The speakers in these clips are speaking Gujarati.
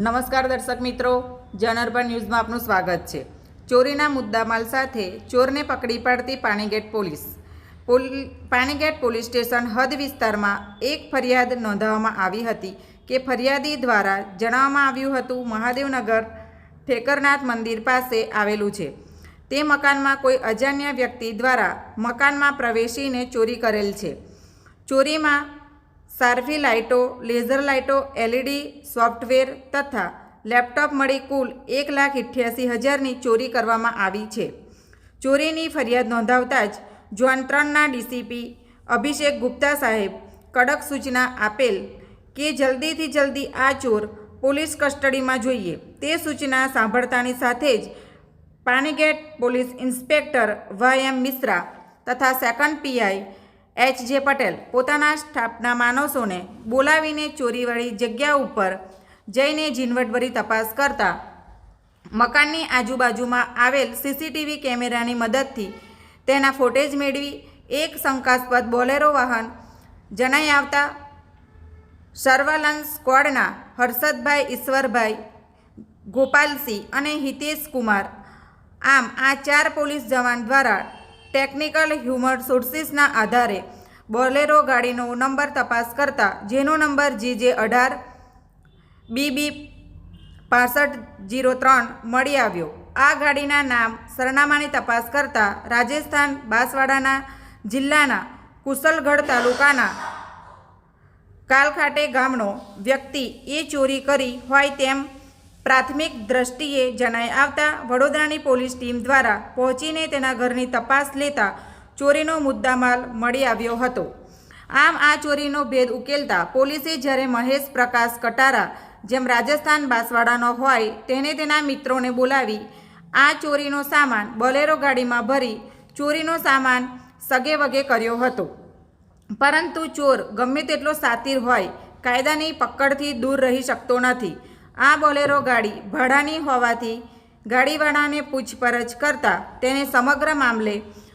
નમસ્કાર દર્શક મિત્રો જનરબન ન્યૂઝમાં આપનું સ્વાગત છે. ચોરીના મુદ્દામાલ સાથે ચોરને પકડી પાડતી પાણીગેટ પોલીસ. પોલ, પાણીગેટ પોલીસ સ્ટેશન હદ વિસ્તારમાં એક ફરિયાદ નોંધાવવામાં આવી હતી કે ફરિયાદી દ્વારા જણાવવામાં આવ્યું હતું મહાદેવનગર ઠેકરનાથ મંદિર પાસે આવેલું છે. તે મકાનમાં કોઈ અજાણ્યા વ્યક્તિ દ્વારા મકાનમાં પ્રવેશીને ચોરી કરેલ છે. ચોરીમાં સારફી લાઇટો, લેઝર લાઇટો એલઈડી સોફ્ટવેર તથા લેપટોપ મળી કુલ એક લાખ ઇઠ્યાસી હજારની ચોરી કરવામાં આવી છે. ચોરીની ફરિયાદ નોંધાવતા જ જોન ત્રણના ડીસીપી અભિષેક ગુપ્તા સાહેબ કડક સૂચના આપેલ કે જલ્દીથી જલ્દી આ ચોર પોલીસ કસ્ટડીમાં જોઈએ. તે સૂચના સાંભળતાની સાથે જ Panigate police inspector Y M Mishra તથા સેકન્ડ પીઆઈ એચ જે પટેલ પોતાના સ્ટાફના માણસોને બોલાવીને ચોરીવાળી જગ્યા ઉપર જઈને ઝીણવટભરી તપાસ કરતા મકાનની આજુબાજુમાં આવેલ સીસીટીવી કેમેરાની મદદથી તેના ફોટેજ મેળવી એક શંકાસ્પદ બોલેરો વાહન જણાઈ આવતા સર્વેલન્સ સ્ક્વોડના હર્ષદભાઈ, ઈશ્વરભાઈ, ગોપાલસિંહ અને હિતેશ કુમાર. આમ આ ચાર પોલીસ જવાન દ્વારા ટેકનિકલ હ્યુમર સોર્સિસના આધારે બોલેરો ગાડીનો નંબર તપાસ કરતા, જેનો નંબર જે અઢાર બીબી પાસઠ જીરો ત્રણ મળી આવ્યો. આ ગાડીના નામ સરનામાની તપાસ કરતા રાજસ્થાન બાંસવાડાના જિલ્લાના કુશલગઢ તાલુકાના કાલખાટે ગામનો વ્યક્તિ એ ચોરી કરી હોય તેમ પ્રાથમિક દ્રષ્ટિએ જણાઈ આવતા વડોદરાની પોલીસ ટીમ દ્વારા પહોંચીને તેના ઘરની તપાસ લેતા ચોરીનો મુદ્દામાલ મળી આવ્યો હતો. આમ આ ચોરીનો ભેદ ઉકેલતા પોલીસે જ્યારે મહેશ પ્રકાશ કટારા, જેમ રાજસ્થાન બાંસવાડાનો હોય, તેને તેના મિત્રોને બોલાવી આ ચોરીનો સામાન બોલેરો ગાડીમાં ભરી ચોરીનો સામાન સગે વગે કર્યો હતો. પરંતુ ચોર ગમે તેટલો સાતીર હોય, કાયદાની પકડથી દૂર રહી શકતો નથી. આ બોલેરો ગાડી ભાડાની હોવાથી ગાડીવાળાને પૂછપરછ કરતા તેને સમગ્ર મામલે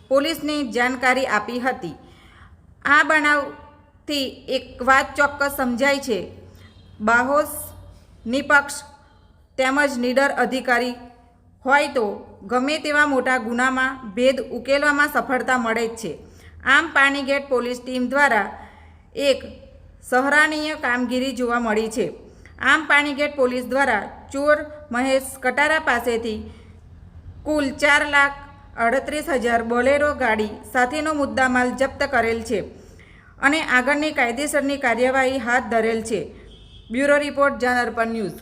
પોલીસને જાણકારી આપી હતી. આ બનાવથી એક વાત ચોક્કસ સમજાય છે. બાહોશ નિપક્ષ તેમજ નિડર અધિકારી હોય તો ગમે તેવા મોટા ગુનામાં ભેદ ઉકેલવામાં સફળતા મળે જ છે. આમ પાણીગેટ પોલીસ ટીમ દ્વારા એક સહરાનીય કામગીરી જોવા મળી છે. આમ પાણીગેટ પોલીસ દ્વારા ચોર મહેશ કટારા પાસેથી કુલ ચાર લાખ અડત્રીસ હજાર બોલેરો ગાડી સાથેનો મુદ્દામાલ જપ્ત કરેલ છે અને આગળની કાયદેસરની કાર્યવાહી હાથ ધરેલ છે. બ્યુરો રિપોર્ટ જાનરપન ન્યૂઝ.